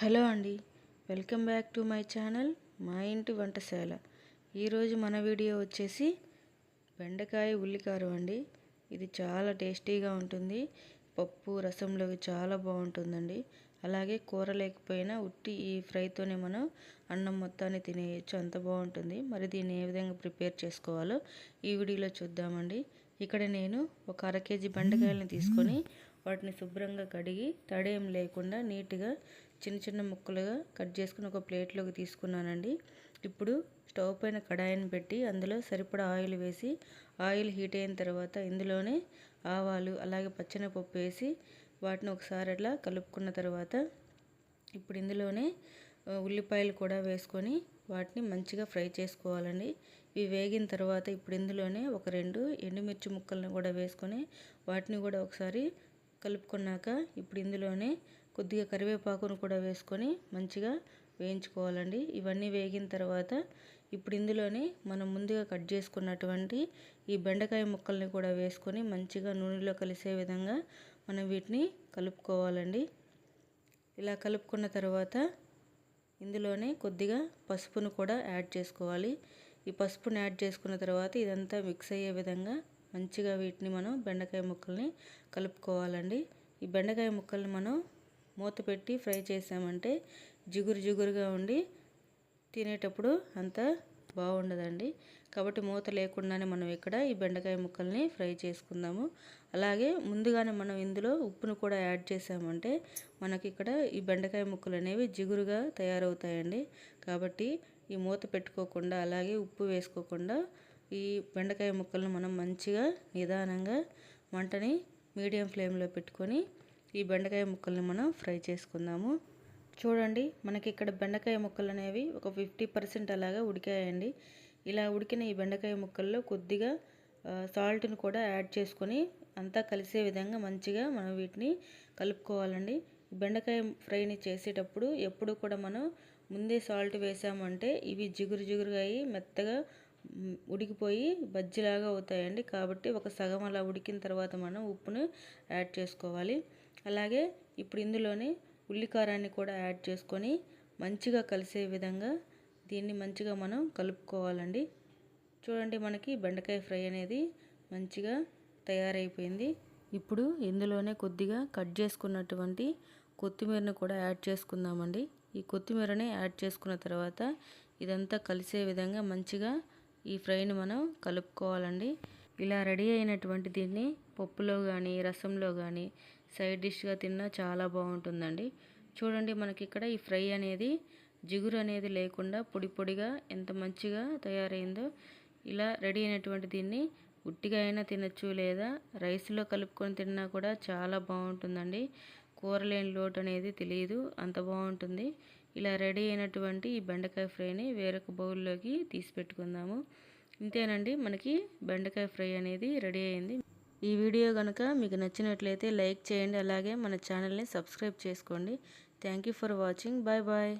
Hello అండి welcome back to my channel మా ఇంటి వంటశాల. ఈరోజు మన వీడియో వచ్చేసి బెండకాయ ఉల్లికారం అండి. ఇది చాలా టేస్టీగా ఉంటుంది. పప్పు రసంలోకి చాలా బాగుంటుందండి. అలాగే కూర లేకపోయినా ఉట్టి ఈ ఫ్రైతోనే మనం అన్నం మొత్తాన్ని తినేయచ్చు అంత బాగుంటుంది. మరి దీన్ని ఏ విధంగా ప్రిపేర్ చేసుకోవాలో ఈ వీడియోలో చూద్దామండి. ఇక్కడ నేను ఒక అర కేజీ బెండకాయలను తీసుకొని వాటిని శుభ్రంగా కడిగి తడేం లేకుండా నీట్గా చిన్న చిన్న ముక్కలుగా కట్ చేసుకుని ఒక ప్లేట్లోకి తీసుకున్నానండి. ఇప్పుడు స్టవ్ పైన కడాయిని పెట్టి అందులో సరిపడా ఆయిల్ వేసి ఆయిల్ హీట్ అయిన తర్వాత ఇందులోనే ఆవాలు అలాగే పచ్చనపప్పు వేసి వాటిని ఒకసారి అట్లా కలుపుకున్న తర్వాత ఇప్పుడు ఇందులోనే ఉల్లిపాయలు కూడా వేసుకొని వాటిని మంచిగా ఫ్రై చేసుకోవాలండి. ఇవి వేగిన తర్వాత ఇప్పుడు ఇందులోనే ఒక రెండు ఎండుమిర్చి ముక్కలను కూడా వేసుకొని వాటిని కూడా ఒకసారి కలుపుకున్నాక ఇప్పుడు ఇందులోనే కొద్దిగా కరివేపాకును కూడా వేసుకొని మంచిగా వేయించుకోవాలండి. ఇవన్నీ వేగిన తర్వాత ఇప్పుడు ఇందులోనే మనం ముందుగా కట్ చేసుకున్నటువంటి ఈ బెండకాయ ముక్కల్ని కూడా వేసుకొని మంచిగా నూనెలో కలిసే విధంగా మనం వీటిని కలుపుకోవాలండి. ఇలా కలుపుకున్న తర్వాత ఇందులోనే కొద్దిగా పసుపును కూడా యాడ్ చేసుకోవాలి. ఈ పసుపును యాడ్ చేసుకున్న తర్వాత ఇదంతా మిక్స్ అయ్యే విధంగా మంచిగా వీటిని మనం బెండకాయ ముక్కల్ని కలుపుకోవాలండి. ఈ బెండకాయ ముక్కల్ని మనం మూత పెట్టి ఫ్రై చేసామంటే జిగురు జిగురుగా ఉండి తినేటప్పుడు అంత బాగుండదండి. కాబట్టి మూత లేకుండానే మనం ఇక్కడ ఈ బెండకాయ ముక్కల్ని ఫ్రై చేసుకుందాము. అలాగే ముందుగానే మనం ఇందులో ఉప్పును కూడా యాడ్ చేసామంటే మనకి ఇక్కడ ఈ బెండకాయ ముక్కలు అనేవి జిగురుగా తయారవుతాయండి. కాబట్టి ఈ మూత పెట్టుకోకుండా అలాగే ఉప్పు వేసుకోకుండా ఈ బెండకాయ ముక్కలను మనం మంచిగా నిదానంగా మంటని మీడియం ఫ్లేమ్లో పెట్టుకొని ఈ బెండకాయ ముక్కల్ని మనం ఫ్రై చేసుకుందాము. చూడండి మనకి ఇక్కడ బెండకాయ ముక్కలు అనేవి ఒక ఫిఫ్టీ పర్సెంట్ అలాగా ఉడికాయండి. ఇలా ఉడికిన ఈ బెండకాయ ముక్కల్లో కొద్దిగా సాల్ట్ని కూడా యాడ్ చేసుకొని అంతా కలిసే విధంగా మంచిగా మనం వీటిని కలుపుకోవాలండి. బెండకాయ ఫ్రైని చేసేటప్పుడు ఎప్పుడు కూడా మనం ముందే సాల్ట్ వేసామంటే ఇవి జిగురు జిగురుగా అయ్యి మెత్తగా ఉడికిపోయి బజ్జిలాగా అవుతాయండి. కాబట్టి ఒక సగం అలా ఉడికిన తర్వాత మనం ఉప్పును యాడ్ చేసుకోవాలి. అలాగే ఇప్పుడు ఇందులోనే ఉల్లికారాన్ని కూడా యాడ్ చేసుకొని మంచిగా కలిసే విధంగా దీన్ని మంచిగా మనం కలుపుకోవాలండి. చూడండి మనకి బెండకాయ ఫ్రై అనేది మంచిగా తయారైపోయింది. ఇప్పుడు ఇందులోనే కొద్దిగా కట్ చేసుకున్నటువంటి కొత్తిమీరను కూడా యాడ్ చేసుకుందామండి. ఈ కొత్తిమీరని యాడ్ చేసుకున్న తర్వాత ఇదంతా కలిసే విధంగా మంచిగా ఈ ఫ్రైని మనం కలుపుకోవాలండి. ఇలా రెడీ అయినటువంటి దీన్ని పప్పులో కానీ రసంలో కానీ సైడ్ డిష్గా తిన్నా చాలా బాగుంటుందండి. చూడండి మనకి ఇక్కడ ఈ ఫ్రై అనేది జిగురు అనేది లేకుండా పొడి పొడిగా ఎంత మంచిగా తయారైందో. ఇలా రెడీ అయినటువంటి దీన్ని ఉట్టిగా అయినా తినచ్చు లేదా రైస్లో కలుపుకొని తిన్నా కూడా చాలా బాగుంటుందండి. కూర లేని లోటు అనేది తెలియదు అంత బాగుంటుంది. ఇలా రెడీ అయినటువంటి ఈ బెండకాయ ఫ్రైని వేరొక బౌల్లోకి తీసి పెట్టుకుందాము. ఇంతేనండి మనకి బెండకాయ ఫ్రై అనేది రెడీ అయింది. ఈ వీడియో కనుక మీకు నచ్చినట్లయితే లైక్ చేయండి అలాగే మన ఛానల్ని సబ్స్క్రైబ్ చేసుకోండి. Thank for watching. Bye bye.